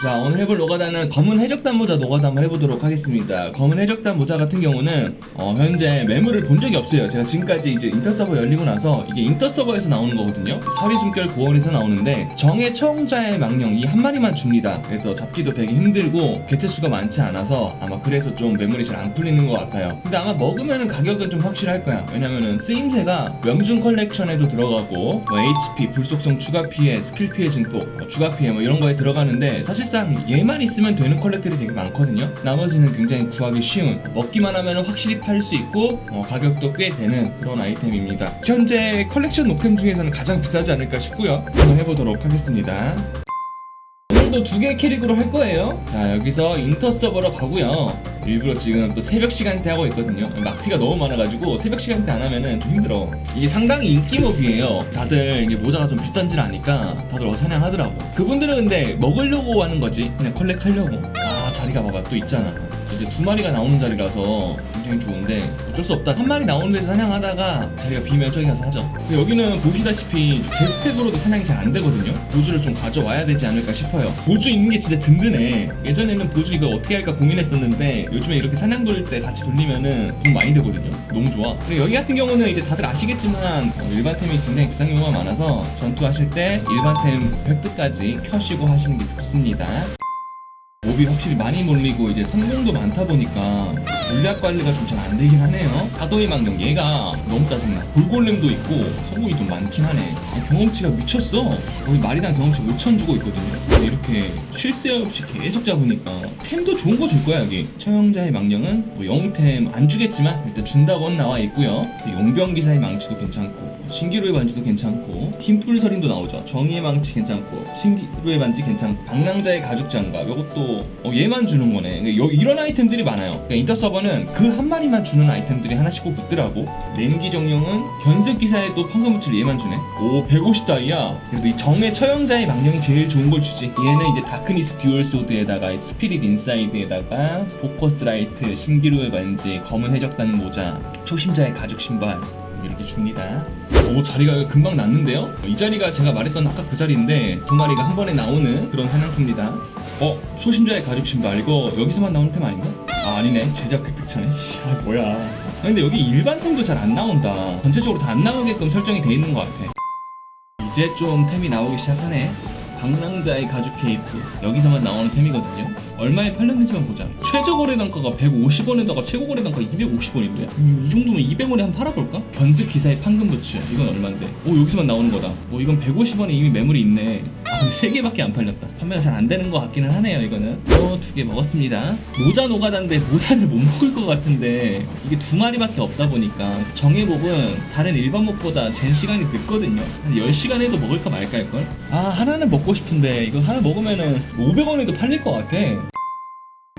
자 오늘 해볼 노가다는 검은 해적단 모자 노가다 한번 해보도록 하겠습니다. 검은 해적단 모자 같은 경우는 어, 현재 매물을 본 적이 없어요. 제가 지금까지 이제 인터서버 열리고 나서 이게 인터서버에서 나오는 거거든요. 서리 숨결 9월에서 나오는데 정의 처형자의 망령 이 한 마리만 줍니다. 그래서 잡기도 되게 힘들고 개체 수가 많지 않아서 아마 그래서 좀 매물이 잘 안 풀리는 것 같아요. 근데 아마 먹으면 가격은 좀 확실할 거야. 왜냐면은 쓰임새가 명중 컬렉션에도 들어가고 뭐 HP 불속성 추가 피해 스킬 피해 증폭 뭐 추가 피해 뭐 이런 거에 들어가는데 사실 상 얘만 있으면 되는 컬렉들이 되게 많거든요. 나머지는 굉장히 구하기 쉬운 먹기만 하면 확실히 팔 수 있고 어, 가격도 꽤 되는 그런 아이템입니다. 현재 컬렉션 녹템 중에서는 가장 비싸지 않을까 싶고요. 한번 해보도록 하겠습니다 오늘도 두개 캐릭으로 할 거예요. 자, 여기서 인터 서버로 가고요. 일부러 지금 또 새벽 시간대 하고 있거든요. 막피가 너무 많아가지고 새벽 시간대 안 하면은 좀 힘들어. 이게 상당히 인기 몹이에요. 다들 이게 모자가 좀 비싼 줄 아니까 다들 어 사냥하더라고. 그분들은 근데 먹으려고 하는 거지. 그냥 컬렉하려고. 아, 자리가 봐봐. 또 있잖아. 이제 두 마리가 나오는 자리라서 굉장히 좋은데 어쩔 수 없다. 한 마리 나오는 데서 사냥하다가 자리가 비면 저기 가서 하죠. 근데 여기는 보시다시피 제 스택으로도 사냥이 잘 안 되거든요. 보주를 좀 가져와야 되지 않을까 싶어요. 보주 있는 게 진짜 든든해. 예전에는 보주 이거 어떻게 할까 고민했었는데 요즘에 이렇게 사냥 돌릴 때 같이 돌리면은 돈 많이 되거든요. 너무 좋아. 그리고 여기 같은 경우는 이제 다들 아시겠지만 어, 일반템이 굉장히 비싼 경우가 많아서 전투하실 때 일반템 획득까지 켜시고 하시는 게 좋습니다. 몹이 확실히 많이 몰리고 이제 성공도 많다 보니까 물약 관리가 좀 잘 안 되긴 하네요. 파도의 망령 얘가 너무 짜증나. 돌골렘도 있고 성공이 좀 많긴 하네. 아, 경험치가 미쳤어. 거의 말이당 경험치 5천 주고 있거든요. 근데 이렇게 쉴 새 없이 계속 잡으니까 템도 좋은 거 줄 거야 여기. 처형자의 망령은 뭐 영웅템 안 주겠지만 일단 준다고는 나와 있고요. 용병 기사의 망치도 괜찮고 신기루의 반지도 괜찮고 힘불서린도 나오죠. 정의의 망치 괜찮고 신기루의 반지 괜찮고 방랑자의 가죽 장갑 이것도 어, 얘만 주는 거네. 그러니까 여- 이런 아이템들이 많아요. 그러니까 인터 서버 는 그 한 마리만 주는 아이템들이 하나씩 꼭 붙더라고. 냉기 정령은 견습 기사에 또 황금무칠 얘만 주네. 오 150다이야. 그래도 이 정의 처형자의 망령이 제일 좋은 걸 주지. 얘는 이제 다크니스 듀얼 소드에다가 스피릿 인사이드에다가 포커스 라이트, 신기루의 반지, 검은 해적단 모자, 초심자의 가죽 신발 이렇게 줍니다. 오 자리가 금방 났는데요? 이 자리가 제가 말했던 아까 그 자리인데 두 마리가 한 번에 나오는 그런 사냥터입니다. 어 초심자의 가죽 신발 이거 여기서만 나오는 템 아닌가? 아 아니네 제작 획득차네. 씨 아, 뭐야? 아, 근데 여기 일반 템도 잘 안 나온다. 전체적으로 다 안 나오게끔 설정이 돼 있는 것 같아. 이제 좀 템이 나오기 시작하네. 방랑자의 가죽 케이프 여기서만 나오는 템이거든요. 얼마에 팔렸는지만 보자. 최저 거래 단가가 150원에다가 최고 거래 단가 250원인데 이 정도면 200원에 한번 팔아볼까? 견습 기사의 판금 부츠 이건 얼마인데? 오 여기서만 나오는 거다. 오 이건 150원에 이미 매물이 있네. 3 개밖에 안 팔렸다. 판매가 잘 안 되는 것 같기는 하네요 이거는. 어두 개 먹었습니다. 모자 노가다인데 모자를 못 먹을 것 같은데 이게 두 마리밖에 없다 보니까 정의 몹은 다른 일반 몹보다 젠 시간이 늦거든요. 한 10시간 해도 먹을까 말까 할걸? 아 하나는 먹고 싶은데 이거 하나 먹으면은 500원에도 팔릴 것 같아.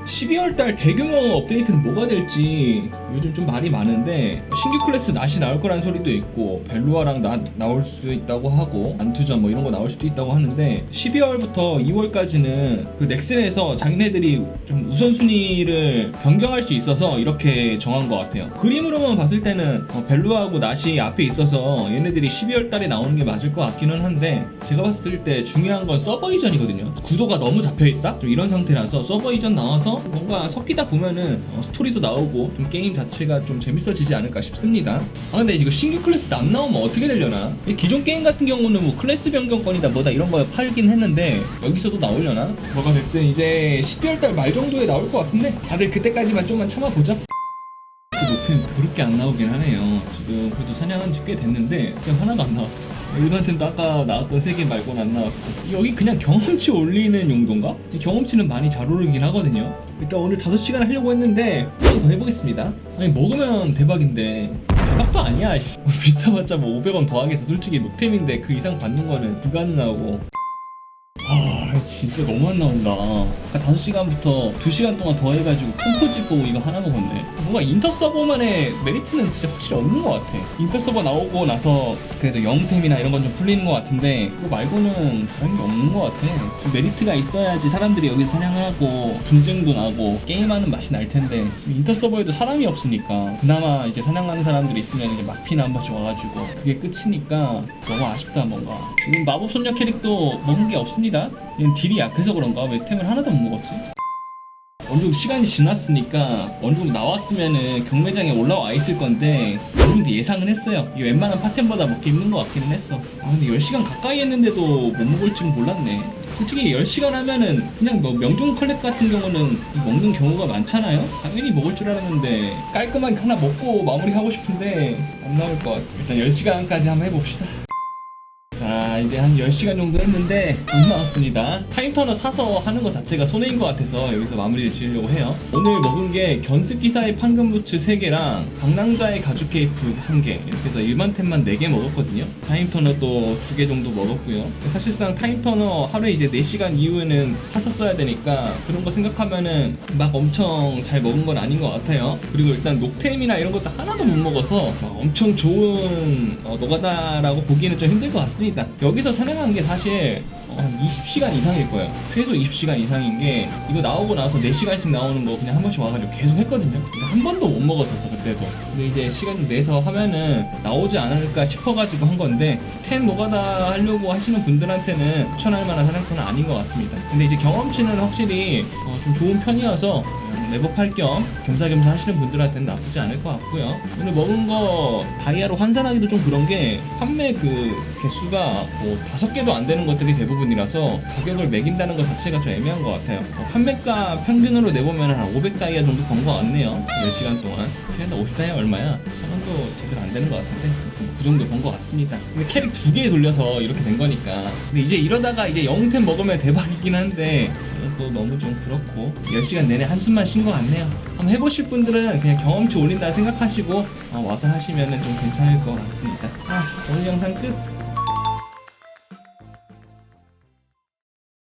12월 달 대규모 업데이트는 뭐가 될지 요즘 좀 말이 많은데 신규 클래스 낫이 나올 거라는 소리도 있고 벨루아랑 낫 나올 수도 있다고 하고 안투전 뭐 이런 거 나올 수도 있다고 하는데 12월부터 2월까지는 그 넥슨에서 자기네들이 좀 우선순위를 변경할 수 있어서 이렇게 정한 것 같아요. 그림으로만 봤을 때는 어, 벨루아하고 낫이 앞에 있어서 얘네들이 12월 달에 나오는 게 맞을 것 같기는 한데 제가 봤을 때 중요한 건 서버 이전이거든요. 구도가 너무 잡혀 있다? 좀 이런 상태라서 서버 이전 나와서 뭔가 섞이다 보면은 어, 스토리도 나오고 좀 게임 자체가 좀 재밌어지지 않을까 싶습니다. 아 근데 이거 신규 클래스 안 나오면 어떻게 되려나? 이 기존 게임 같은 경우는 뭐 클래스 변경권이다 뭐다 이런 거 팔긴 했는데 여기서도 나오려나? 뭐가 됐든 이제 12월 달 말 정도에 나올 것 같은데? 다들 그때까지만 좀만 참아보자 노템 더럽게 안 나오긴 하네요. 사냥한 지 꽤 됐는데 그냥 하나도 안 나왔어. 템도 아까 나왔던 세 개 말고는 안 나왔고 여기 그냥 경험치 올리는 용도인가? 이 경험치는 많이 잘 오르긴 하거든요. 일단 오늘 5시간 하려고 했는데 한번더 해보겠습니다. 아니 먹으면 대박인데 대박도 아니야. 씨. 비싸봤자 뭐 500원 더 하겠어. 솔직히 녹템인데 그 이상 받는 거는 불가능하고 아 진짜 너무 안 나온다. 아까 5시간부터 2시간 동안 더 해가지고 컴포지 보고 이거 하나 먹었네. 뭔가 인터 서버만의 메리트는 진짜 확실히 없는 것 같아. 인터 서버 나오고 나서 그래도 영템이나 이런 건 좀 풀리는 것 같은데 그거 말고는 다른 게 없는 것 같아. 좀 메리트가 있어야지 사람들이 여기서 사냥하고 분쟁도 나고 게임하는 맛이 날 텐데 지금 인터 서버에도 사람이 없으니까 그나마 이제 사냥하는 사람들이 있으면 이제 막피나 한 번씩 와가지고 그게 끝이니까 너무 아쉽다 뭔가. 지금 마법 소녀 캐릭도 먹은 게 없습니다. 딜이 약해서 그런가 왜 템을 하나도 못 먹었지? 어느 정도 시간이 지났으니까 어느 정도 나왔으면은 경매장에 올라와 있을 건데 어느 정도 예상은 했어요. 이 웬만한 파템보다 먹기 힘든 것 같기는 했어. 아 근데 10시간 가까이 했는데도 못 먹을 줄은 몰랐네. 솔직히 10시간 하면은 그냥 뭐 명중 컬렉 같은 경우는 먹는 경우가 많잖아요? 당연히 먹을 줄 알았는데 깔끔하게 하나 먹고 마무리하고 싶은데 안 나올 것 같아. 일단 10시간까지 한번 해봅시다. 자 이제 한 10시간 정도 했는데 못 나왔습니다. 타임터너 사서 하는 것 자체가 손해인 것 같아서 여기서 마무리를 지으려고 해요. 오늘 먹은 게 견습기사의 판금부츠 3개랑 방랑자의 가죽 케이프 1개. 이렇게 해서 일반템만 4개 먹었거든요. 타임터너도 2개 정도 먹었고요. 사실상 타임터너 하루에 이제 4시간 이후에는 사서 써야 되니까 그런 거 생각하면은 막 엄청 잘 먹은 건 아닌 것 같아요. 그리고 일단 녹템이나 이런 것도 하나도 못 먹어서 막 엄청 좋은 어, 노가다라고 보기에는 좀 힘들 것 같습니다 여기서 사냥한 게 사실 어, 한 20시간 이상일 거예요. 최소 20시간 이상인 게 이거 나오고 나서 4시간씩 나오는 거 그냥 한 번씩 와가지고 계속 했거든요. 근데 한 번도 못 먹었었어 그때도. 근데 이제 시간 좀 내서 하면은 나오지 않을까 싶어가지고 한 건데 템 노가다 하려고 하시는 분들한테는 추천할 만한 사냥터는 아닌 것 같습니다. 근데 이제 경험치는 확실히 어, 좀 좋은 편이어서 랩업할 겸 겸사겸사 하시는 분들한테는 나쁘지 않을 것 같고요. 오늘 먹은 거 다이아로 환산하기도 좀 그런 게 판매 그 개수가 뭐 다섯 개도 안 되는 것들이 대부분이라서 가격을 매긴다는 것 자체가 좀 애매한 것 같아요. 어, 판매가 평균으로 내보면 한 500 다이아 정도 번 것 같네요. 10시간 동안. 시간당 50 다이아 얼마야? 천 원도 제대로 안 되는 것 같은데 그 정도 번 것 같습니다. 근데 캐릭 두 개 돌려서 이렇게 된 거니까. 근데 이제 이러다가 이제 영템 먹으면 대박이긴 한데 또 너무 좀 그렇고 10시간 내내 한숨만 쉰 것 같네요. 한번 해보실 분들은 그냥 경험치 올린다 생각하시고 어, 와서 하시면 좀 괜찮을 것 같습니다. 아 오늘 영상 끝